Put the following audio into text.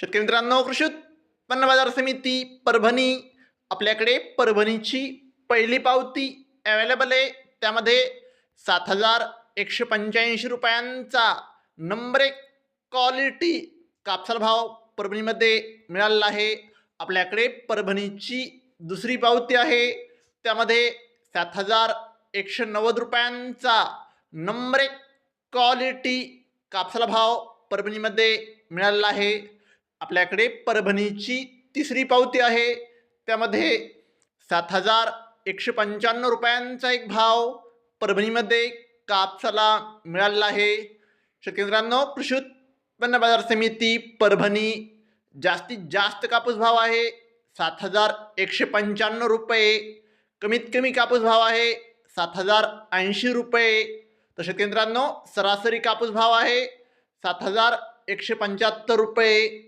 शेतकरी मित्रांनो कृषी उत्पन्न बाजार समिती परभणी आपल्याकडे परभणीची पहिली पावती अवेलेबल आहे. त्यामध्ये सात हजार एकशे पंच्याऐंशी रुपयांचा नंबर एक क्वालिटी कापसाला भाव परभणीमध्ये मिळालेला आहे. आपल्याकडे परभणीची दुसरी पावती आहे. त्यामध्ये सात हजार एकशे नव्वद रुपयांचा नंबर एक क्वालिटी कापसाला भाव परभणीमध्ये मिळालेला आहे. आपल्याकडे परभणीची तिसरी पावती आहे. त्यामध्ये सात हजार एकशे पंच्याण्णव रुपयांचा एक भाव परभणीमध्ये कापसाला मिळालेला आहे. शेतकरी कृषी उत्पन्न बाजार समिती परभणी जास्तीत जास्त कापूस भाव आहे. सात हजार एकशे पंच्याण्णव रुपये. कमीत कमी कापूस भाव आहे सात हजार ऐंशी रुपये. तर शेतकरी सरासरी कापूस भाव आहे सात हजार एकशे पंच्याहत्तर रुपये.